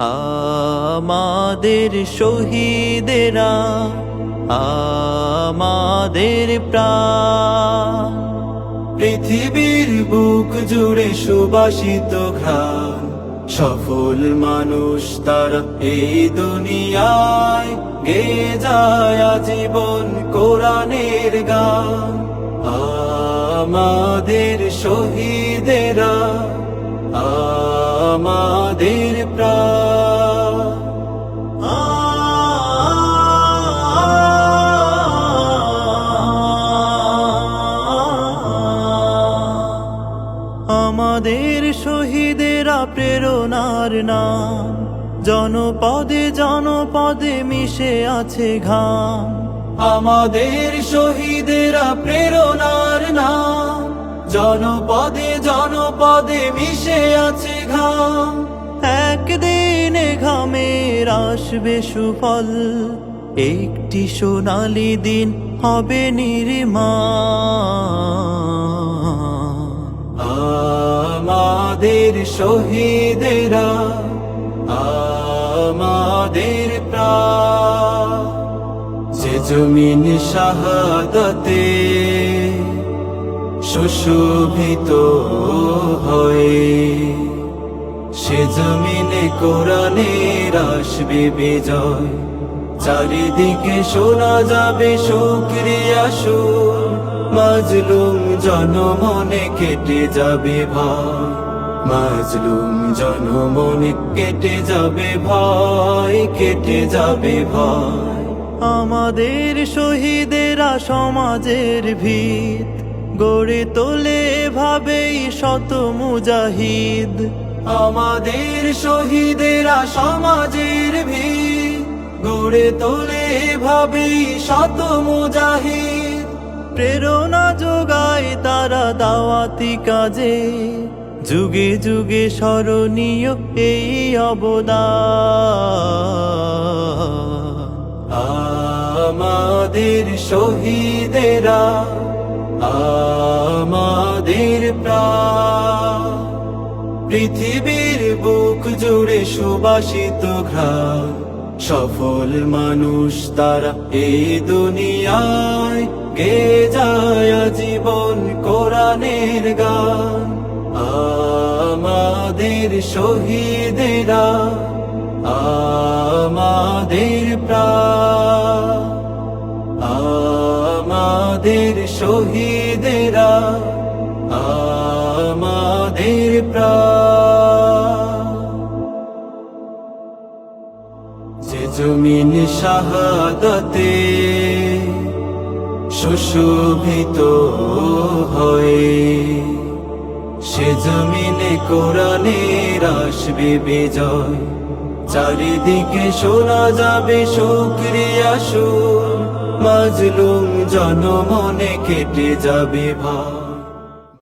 আমাদের শহীদেরা, আমাদের প্রাণ। পৃথিবীর বুক জুড়ে সুবাসিত ঘ্রাণ, সফল মানুষ তারা এই দুনিয়ায় গে যায় জীবন কোরআনের গান। আমাদের শহীদেরা আমাদের আমাদের শহীদেরা প্রেরণার নাম। জনপদে জনপদে মিশে আছে ঘাম। আমাদের শহীদেরা প্রেরণার নাম। জনপদে জনপদে মিশে আছে ঘাম। একদিন ঘামের আসবে সুফল, একটি সোনালি দিন হবে নির্মা আমাদের শহীদেরা, আমাদের যে জমিন শাহাদতে সুশোভিত হয়ে জমিনে কোরআনের আসবে বিজয়। চারিদিকে শোনা যাবে শুক্রিয়া সুর। মাজলুম জনমনে কেটে যাবে ভয়। মাজলুম জনমনে কেটে যাবে ভয়, কেটে যাবে ভয়। আমাদের শহীদেরা সমাজের ভিত। গড়ে তোলে ভাবেই শত মুজাহিদ। আমাদের শহীদেরা সমাজের ভিত গড়ে তোলে ভাবেই শত মুজাহিদ। প্রেরণা যোগায় তারা দাওয়াতি কাজে, যুগে যুগে স্মরণীয় এই অবদান। আমাদের শহীদেরা, আমাদের প্রাণ। পৃথিবীর বুক জুড়ে সুবাসিত ঘ্রাণ। সফল মানুষ তারা এই দুনিয়ায় গে যায় জীবন কোরআনের গান। আমাদের শহীদেরা, আমাদের প্রাণ। আমাদের শহীদেরা, আমাদের প্রাণ। জমিন শাহাদতে সুশোভিত হয়ে। সে জমিনে কোরআনের আসবে বিজয়, চারিদিকে শোনা যাবে শুক্রিয়া সুর। মাজলুম জনমনে কেটে যাবে ভয়।